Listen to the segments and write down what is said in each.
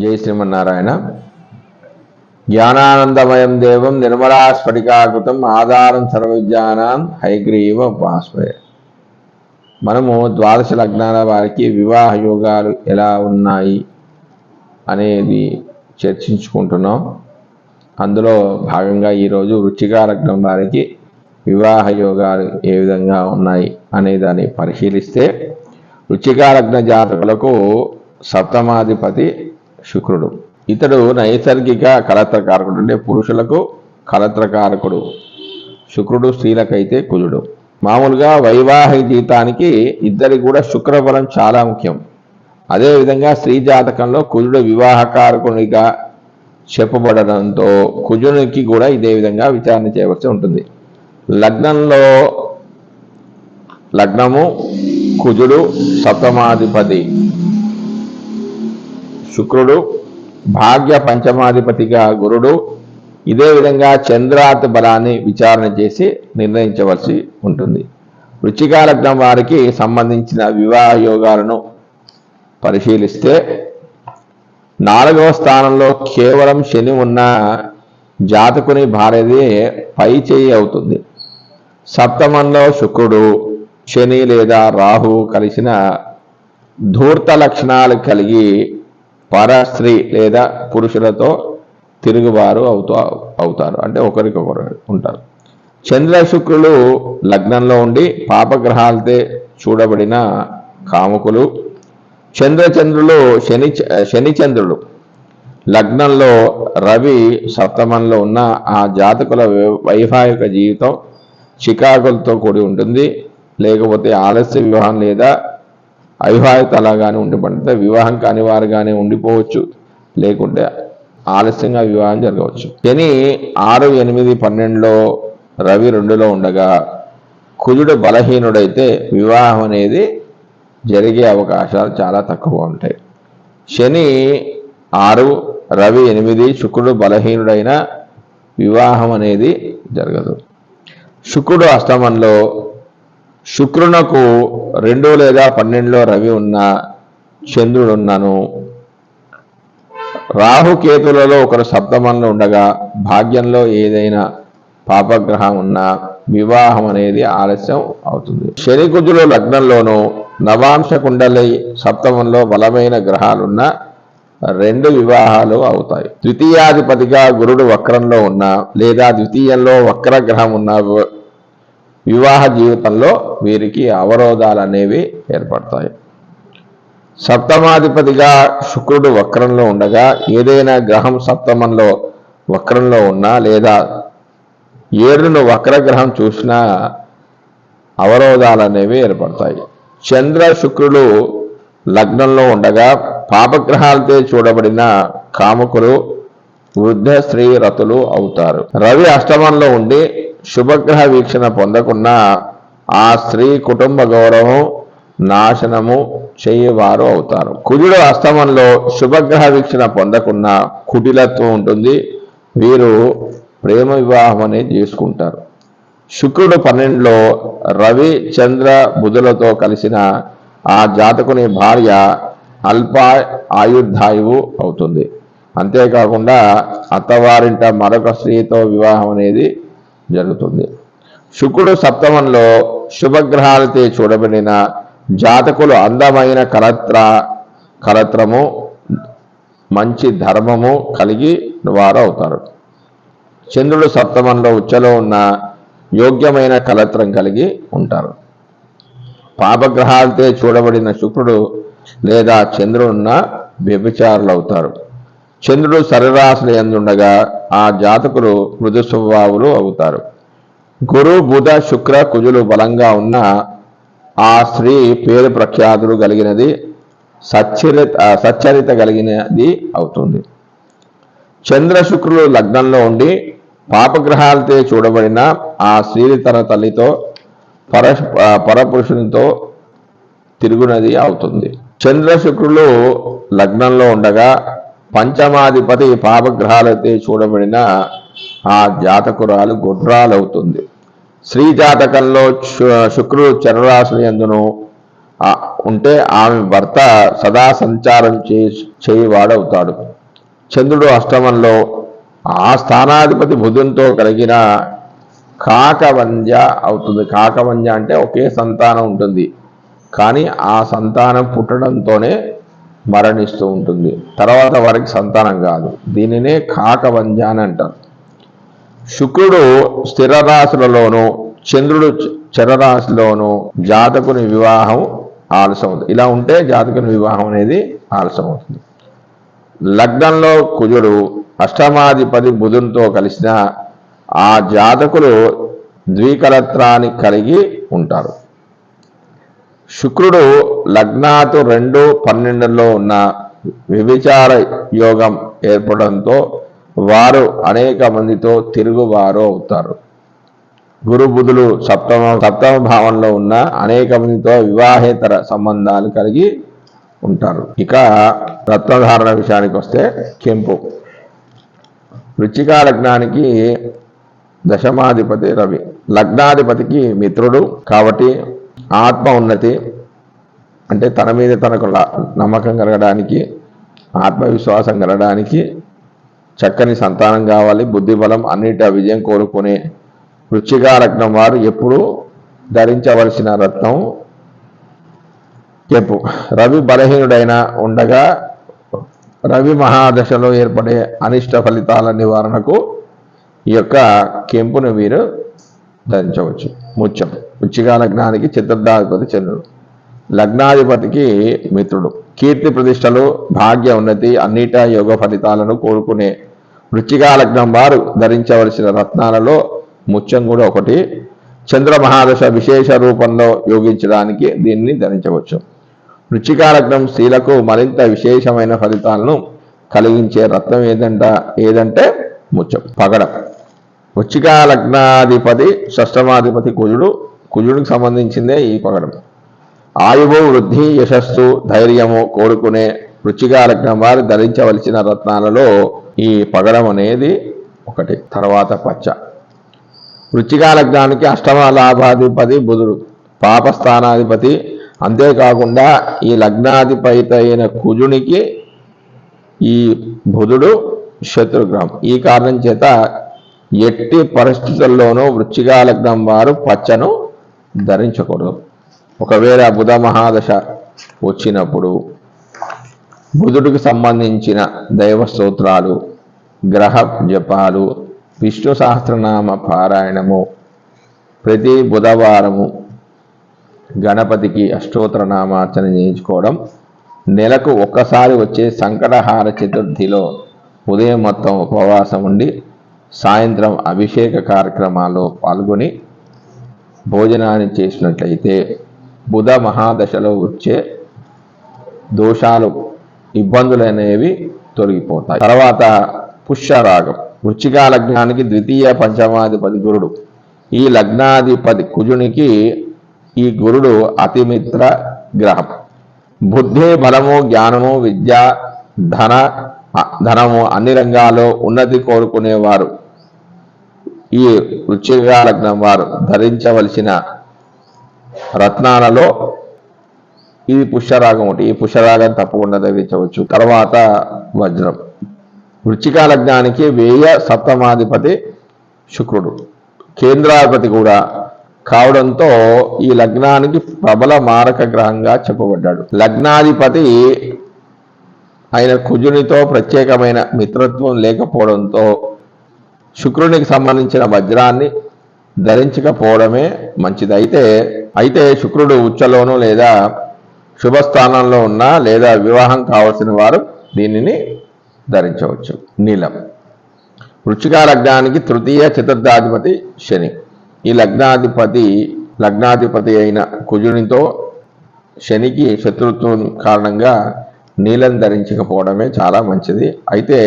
జై శ్రీమన్నారాయణ. జ్ఞానానందమయం దేవం నిర్మలా స్ఫటికాకృతం ఆధారం సర్వవిజ్ఞానాం హైగ్రీవ ఉపాస్మయ. మనము ద్వాదశ లగ్నాల వారికి వివాహ యోగాలు ఎలా ఉన్నాయి అనేది చర్చించుకుంటున్నాం. అందులో భాగంగా ఈరోజు వృచ్చిక లగ్నం వారికి వివాహ యోగాలు ఏ విధంగా ఉన్నాయి అనే దాన్ని పరిశీలిస్తే వృచ్చిక లగ్న జాతకులకు సప్తమాధిపతి శుక్రుడు. ఇతడు నైసర్గిక కలత్రకారకుడు అంటే పురుషులకు కలత్రకారకుడు శుక్రుడు స్త్రీలకైతే కుజుడు. మామూలుగా వైవాహిక జీవితానికి ఇద్దరికి కూడా శుక్రబలం చాలా ముఖ్యం. అదేవిధంగా స్త్రీ జాతకంలో కుజుడు వివాహకారకునిగా చెప్పబడడంతో కుజునికి కూడా ఇదే విధంగా విచారణ చేయవలసి ఉంటుంది. లగ్నంలో లగ్నము కుజుడు సప్తమాధిపతి. శుక్రుడు భాగ్య పంచమాధిపతిగా గురుడు ఇదే విధంగా చంద్రాత్ బలాన్ని విచారణ చేసి నిర్ణయించవలసి ఉంటుంది. వృచ్చిక లగ్నం వారికి సంబంధించిన వివాహ యోగాలను పరిశీలిస్తే నాలుగవ స్థానంలో కేవలం శని ఉన్న జాతకుని భార్యదే పై చేయి అవుతుంది. సప్తమంలో శుక్రుడు శని లేదా రాహు కలిసిన ధూర్త లక్షణాలు కలిగి పర స్త్రీ లేదా పురుషులతో తిరుగుబారు అవుతూ అవుతారు. అంటే ఒకరికొకరు ఉంటారు. చంద్ర శుక్రులు లగ్నంలో ఉండి పాపగ్రహాలతో చూడబడిన కాముకులు. చంద్రచంద్రులు శని శనిచంద్రులు. లగ్నంలో రవి సప్తమంలో ఉన్న ఆ జాతకుల వై- వైవాహిక జీవితం చికాకులతో కూడి ఉంటుంది. లేకపోతే ఆలస్య వివాహం లేదా అవివాహిత అలాగానే ఉండి పండితే వివాహం కాని వారుగానే ఉండిపోవచ్చు. లేకుంటే ఆలస్యంగా వివాహం జరగవచ్చు. శని ఆరు ఎనిమిది పన్నెండులో రవి రెండులో ఉండగా కుజుడు బలహీనుడైతే వివాహం అనేది జరిగే అవకాశాలు చాలా తక్కువ ఉంటాయి. శని ఆరు రవి ఎనిమిది శుక్రుడు బలహీనుడైన వివాహం అనేది జరగదు. శుక్రుడు అష్టమంలో శుక్రునకు రెండు లేదా పన్నెండులో రవి ఉన్న చంద్రుడున్నను రాహుకేతులలో ఒకరు సప్తమంలో ఉండగా భాగ్యంలో ఏదైనా పాపగ్రహం ఉన్నా వివాహం అనేది ఆలస్యం అవుతుంది. శనికుజులు లగ్నంలోనూ నవాంశ కుండలి సప్తమంలో బలమైన గ్రహాలున్న రెండు వివాహాలు అవుతాయి. ద్వితీయాధిపతిగా గురుడు వక్రంలో ఉన్న లేదా ద్వితీయంలో వక్ర గ్రహం ఉన్న వివాహ జీవితంలో వీరికి అవరోధాలు అనేవి ఏర్పడతాయి. సప్తమాధిపతిగా శుక్రుడు వక్రంలో ఉండగా ఏదైనా గ్రహం సప్తమంలో వక్రంలో ఉన్నా లేదా ఏడును వక్రగ్రహం చూసినా అవరోధాలు అనేవి ఏర్పడతాయి. చంద్ర శుక్రుడు లగ్నంలో ఉండగా పాపగ్రహాలతో చూడబడిన కాముకులు వృద్ధ స్త్రీ రతులు అవుతారు. రవి అష్టమంలో ఉండి శుభగ్రహ వీక్షణ పొందకున్నా ఆ స్త్రీ కుటుంబ గౌరవం నాశనము చేయవారు అవుతారు. కుజుడు అస్తమంలో శుభగ్రహ వీక్షణ పొందకున్న కుటిలత్వం ఉంటుంది. వీరు ప్రేమ వివాహం అనేది చేసుకుంటారు. శుక్రుడు పన్నెండులో రవి చంద్ర బుధులతో కలిసిన ఆ జాతకుని భార్య అల్ప ఆయుర్ధాయువు అవుతుంది. అంతేకాకుండా అత్తవారింట మరొక స్త్రీతో వివాహం అనేది జరుగుతుంది. శుక్రుడు సప్తమంలో శుభగ్రహాలతో చూడబడిన జాతకులు అందమైన కలత్ర కలత్రము మంచి ధర్మము కలిగి వారు అవుతారు. చంద్రుడు సప్తమంలో ఉచ్చలో ఉన్న యోగ్యమైన కలత్రం కలిగి ఉంటారు. పాపగ్రహాలతో చూడబడిన శుక్రుడు లేదా చంద్రుడున్న వ్యభిచారులు అవుతారు. చంద్రుడు సరరాశులు ఎందుండగా ఆ జాతకులు మృదు స్వభావులు అవుతారు. గురు బుధ శుక్ర కుజులు బలంగా ఉన్న ఆ స్త్రీ పేరు ప్రఖ్యాతులు కలిగినది సచ్చరిత సచ్చరిత కలిగినది అవుతుంది. చంద్ర శుక్రులు లగ్నంలో ఉండి పాపగ్రహాలతో చూడబడిన ఆ స్త్రీ తన తల్లితో పర పరపురుషునితో తిరుగునది అవుతుంది. చంద్ర శుక్రులు లగ్నంలో ఉండగా పంచమాధిపతి పాపగ్రహాలతో చూడబడిన ఆ జాతకురాలు గుడ్రాలవుతుంది స్త్రీ జాతకంలో శు- శుక్రుడు చరరాశులు ఎందును ఉంటే ఆమె భర్త సదా సంచారం చే చేయవాడవుతాడు. చంద్రుడు అష్టమంలో ఆ స్థానాధిపతి బుధునితో కలిగిన కాకవంజ అవుతుంది. కాకవంజ అంటే ఒకే సంతానం ఉంటుంది. కానీ ఆ సంతానం పుట్టడంతోనే మరణిస్తూ ఉంటుంది. తర్వాత వారికి సంతానం కాదు. దీనినే కాకవంజ అని అంటారు. శుక్రుడు స్థిర రాశులలోను చంద్రుడు చరరాశిలోనూ చరరాశిలోను జాతకుని వివాహం ఆలస్యం అవుతుంది ఇలా ఉంటే జాతకుని వివాహం అనేది ఆలస్యం అవుతుంది లగ్నంలో కుజుడు అష్టమాధిపతి బుధునితో కలిసిన ఆ జాతకులు ద్వికలత్రాన్ని కలిగి ఉంటారు. శుక్రుడు లగ్నాతు రెండు పన్నెండులో ఉన్న వ్యభిచార యోగం ఏర్పడంతో వారు అనేక మందితో తిరుగువారు అవుతారు. గురు బుధులు సప్తమ సప్తమ భావంలో ఉన్న అనేక మందితో వివాహేతర సంబంధాలు కలిగి ఉంటారు. ఇక రత్నధారణ విషయానికి వస్తే కెంపు. వృచ్చిక లగ్నానికి దశమాధిపతి రవి. లగ్నాధిపతికి మిత్రుడు కాబట్టి ఆత్మ ఉన్నతి అంటే తన మీద తనకు ల- నమ్మకం కలగడానికి ఆత్మవిశ్వాసం కలగడానికి చక్కని సంతానం కావాలి బుద్ధిబలం అన్నిటి విజయం కోరుకునే వృచ్చిక రత్నం వారు ఎప్పుడూ ధరించవలసిన రత్నం చెప్పు. రవి బలహీనుడైన ఉండగా రవి మహాదశలో ఏర్పడే అనిష్ట ఫలితాల నివారణకు ఈ యొక్క కెంపును వీరు ధరించవచ్చు. ముత్యం. ఉచ్చిగా లగ్నానికి చతుర్థాధిపతి చంద్రుడు. లగ్నాధిపతికి మిత్రుడు. కీర్తి ప్రతిష్టలు భాగ్య ఉన్నతి అన్నిటా యోగ ఫలితాలను కోరుకునే వృచ్చిక లగ్నం వారు ధరించవలసిన రత్నాలలో ముత్యం కూడా ఒకటి. చంద్ర మహాదశ విశేష రూపంలో యోగించడానికి దీన్ని ధరించవచ్చు. వృచ్చిక లగ్నం స్త్రీలకు మరింత విశేషమైన ఫలితాలను కలిగించే రత్నం ఏదంట? ఏదంటే ముత్యం. పగడం. వృచ్చిక లగ్నాధిపతి షష్టమాధిపతి కుజుడు కుజుడికి సంబంధించిందే ఈ పగడం ఆయువు వృద్ధి యశస్సు ధైర్యము కోరుకునే వృచ్చిక లగ్నం వారు ధరించవలసిన రత్నాలలో ఈ పగడం అనేది ఒకటి. తర్వాత పచ్చ. వృచ్చిక లగ్నానికి అష్టమ లాభాధిపతి బుధుడు పాపస్థానాధిపతి. అంతేకాకుండా ఈ లగ్నాధిపతి అయిన కుజునికి ఈ బుధుడు శత్రుగ్రహం. ఈ కారణం చేత ఎట్టి పరిస్థితుల్లోనూ వృచ్చిగా లగ్నం వారు పచ్చను ధరించకూడదు. ఒకవేళ బుధ మహాదశ వచ్చినప్పుడు బుధుడికి సంబంధించిన దైవ స్తోత్రాలు గ్రహ జపాలు విష్ణు సహస్రనామ పారాయణము ప్రతి బుధవారము గణపతికి అష్టోత్తర నామార్చన చేయించుకోవడం నెలకు ఒక్కసారి వచ్చే సంకటహార చతుర్థిలో ఉదయం మొత్తం ఉపవాసం ఉండి సాయంత్రం అభిషేక కార్యక్రమాల్లో పాల్గొని భోజనాన్ని చేసినట్లయితే బుధ మహాదశలో వచ్చే దోషాలు ఇబ్బందులు అనేవి తొలగిపోతాయి. తర్వాత పుష్యరాగం. వృచ్చిక లగ్నానికి ద్వితీయ పంచమాధిపతి గురుడు. ఈ లగ్నాధిపతి కుజునికి ఈ గురుడు అతిమిత్ర గ్రహం. బుద్ధి బలము జ్ఞానము విద్య ధన ధనము అన్ని రంగాల్లో ఉన్నతి కోరుకునేవారు. ఈ వృచ్చిక లగ్నం వారు ధరించవలసిన రత్నాలలో ఇది పుష్యరాగం ఒకటి. ఈ పుష్యరాగం తప్పకుండా ధరించవచ్చు. తర్వాత వజ్రం. వృచ్చిక లగ్నానికి వేయ సప్తమాధిపతి శుక్రుడు. కేంద్రాధిపతి కూడా కావడంతో ఈ లగ్నానికి ప్రబల మారక గ్రహంగా చెప్పబడ్డాడు. లగ్నాధిపతి ఆయన కుజునితో ప్రత్యేకమైన మిత్రత్వం లేకపోవడంతో శుక్రునికి సంబంధించిన వజ్రాన్ని ధరించకపోవడమే మంచిది. అయితే అయితే శుక్రుడు ఉచ్చలోనూ లేదా శుభస్థానంలో ఉన్నా లేదా వివాహం కావలసిన వారు దీనిని ధరించవచ్చు. నీలం. వృచ్చిక లగ్నానికి తృతీయ చతుర్థాధిపతి శని. ఈ లగ్నాధిపతి లగ్నాధిపతి అయిన కుజునితో శనికి శత్రుత్వం కారణంగా నీలం ధరించకపోవడమే చాలా మంచిది. అయితే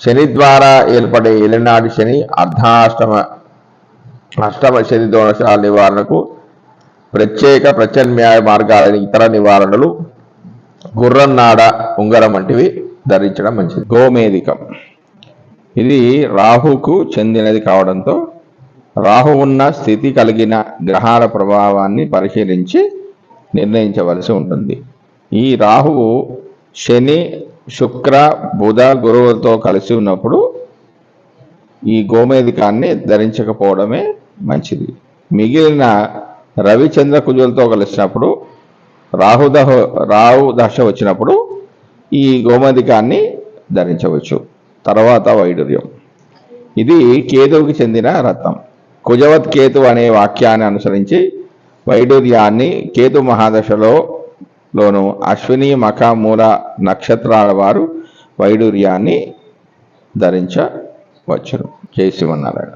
శని ద్వారా ఏర్పడే ఏలినాటి శని అర్ధాష్టమ అష్టమ శని దోషాల నివారణకు ప్రత్యేక ప్రత్యామ్నాయ మార్గాలని ఇతర నివారణలు గుర్రం నాడ ఉంగరం వంటివి ధరించడం మంచిది. గోమేధికం. ఇది రాహుకు చెందినది కావడంతో రాహు ఉన్న స్థితి కలిగిన గ్రహాల ప్రభావాన్ని పరిశీలించి నిర్ణయించవలసి ఉంటుంది. ఈ రాహువు శని శుక్ర బుధ గురువులతో కలిసి ఉన్నప్పుడు ఈ గోమేధికాన్ని ధరించకపోవడమే మంచిది. మిగిలిన రవిచంద్ర కుజులతో కలిసినప్పుడు రాహుదహ రాహు దశ వచ్చినప్పుడు ఈ గోమేధికాన్ని ధరించవచ్చు. తర్వాత వైడూర్యం. ఇది కేతువుకి చెందిన రత్నం. కుజవత్ కేతు అనే వాక్యాన్ని అనుసరించి వైడూర్యాన్ని కేతు మహాదశలో లోను. అశ్విని మఖ మూల నక్షత్రాల వారు వైడూర్యాన్ని ధరించవచ్చును. జై శివనారాయణ